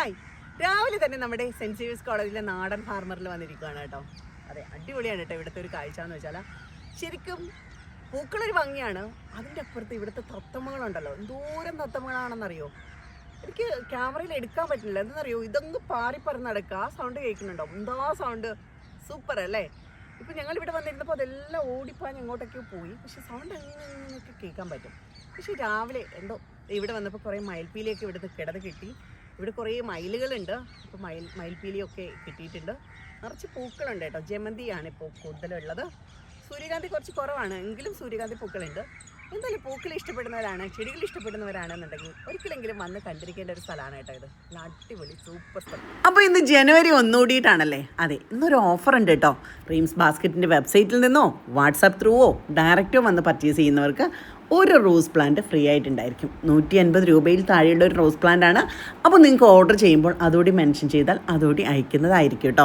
Hi രാവിലെ തന്നെ നമ്മുടെ സെന്റ് സേവിയസ് കോളേജിലെ നാടൻ ഫാർമറിൽ വന്നിരിക്കുകയാണ് കേട്ടോ. അതെ അടിപൊളിയാണ് കേട്ടോ ഇവിടുത്തെ ഒരു കാഴ്ച എന്ന് വെച്ചാൽ ശരിക്കും പൂക്കളൊരു ഭംഗിയാണ്. അതിന്റെ അപ്പുറത്ത് ഇവിടുത്തെ തത്തമ്മകളുണ്ടല്ലോ. എന്തോരം തത്തമ്മകളാണെന്നറിയോ? എനിക്ക് ക്യാമറയിൽ എടുക്കാൻ പറ്റില്ല. എന്തെന്നറിയോ? ഇതൊന്ന് പാറി പറന്ന് നടക്കുക. ആ സൗണ്ട് കേൾക്കുന്നുണ്ടോ? എന്താ സൗണ്ട് സൂപ്പർ അല്ലേ? ഇപ്പം ഞങ്ങൾ ഇവിടെ വന്നിരുന്നപ്പോൾ അതെല്ലാം ഓടിപ്പാൻ എങ്ങോട്ടൊക്കെയോ പോയി. പക്ഷേ സൗണ്ട് അങ്ങനെയൊക്കെ കേൾക്കാൻ പറ്റും. പക്ഷേ രാവിലെ എന്തോ ഇവിടെ വന്നപ്പോൾ കുറേ മയൽപ്പീലിയൊക്കെ ഇവിടുന്ന് കിടന്ന് കിട്ടി. ഇവിടെ കുറേ മയിലുകളുണ്ട്. അപ്പോൾ മയിൽ മയിൽപ്പീലിയൊക്കെ കിട്ടിയിട്ടുണ്ട്. നിറച്ച് പൂക്കളുണ്ട് കേട്ടോ. ജമന്തിയാണ് ഇപ്പോൾ കൂടുതലുള്ളത്. സൂര്യകാന്തി കുറച്ച് കുറവാണ്. എങ്കിലും സൂര്യകാന്തി പൂക്കളുണ്ട്. എന്തായാലും പൂക്കൾ ഇഷ്ടപ്പെടുന്നവരാണ് ചെടികൾ ഇഷ്ടപ്പെടുന്നവരാണെന്നുണ്ടെങ്കിൽ ഒരിക്കലെങ്കിലും വന്ന് കണ്ടിരിക്കേണ്ട ഒരു സ്ഥലമാണ് കേട്ടോ ഇത്. അടിപൊളി സൂപ്പർ സ്ഥലം. അപ്പോൾ ഇന്ന് ജനുവരി ഒന്നുകൂടിയിട്ടാണല്ലേ? അതെ ഇന്നൊരു ഓഫർ ഉണ്ട് കേട്ടോ. റീംസ് ബാസ്ക്കറ്റിന്റെ വെബ്സൈറ്റിൽ നിന്നോ വാട്സാപ്പ് ത്രൂവോ ഡയറക്റ്റോ വന്ന് പർച്ചേസ് ചെയ്യുന്നവർക്ക് ഒരു റോസ് പ്ലാന്റ് ഫ്രീ ആയിട്ടുണ്ടായിരിക്കും. നൂറ്റി അൻപത് രൂപയിൽ താഴെയുള്ള ഒരു റോസ് പ്ലാന്റ് ആണ് അപ്പോൾ നിങ്ങൾക്ക് ഓർഡർ ചെയ്യുമ്പോൾ അതുകൂടി മെൻഷൻ ചെയ്താൽ അതുകൂടി അയക്കുന്നതായിരിക്കും കേട്ടോ.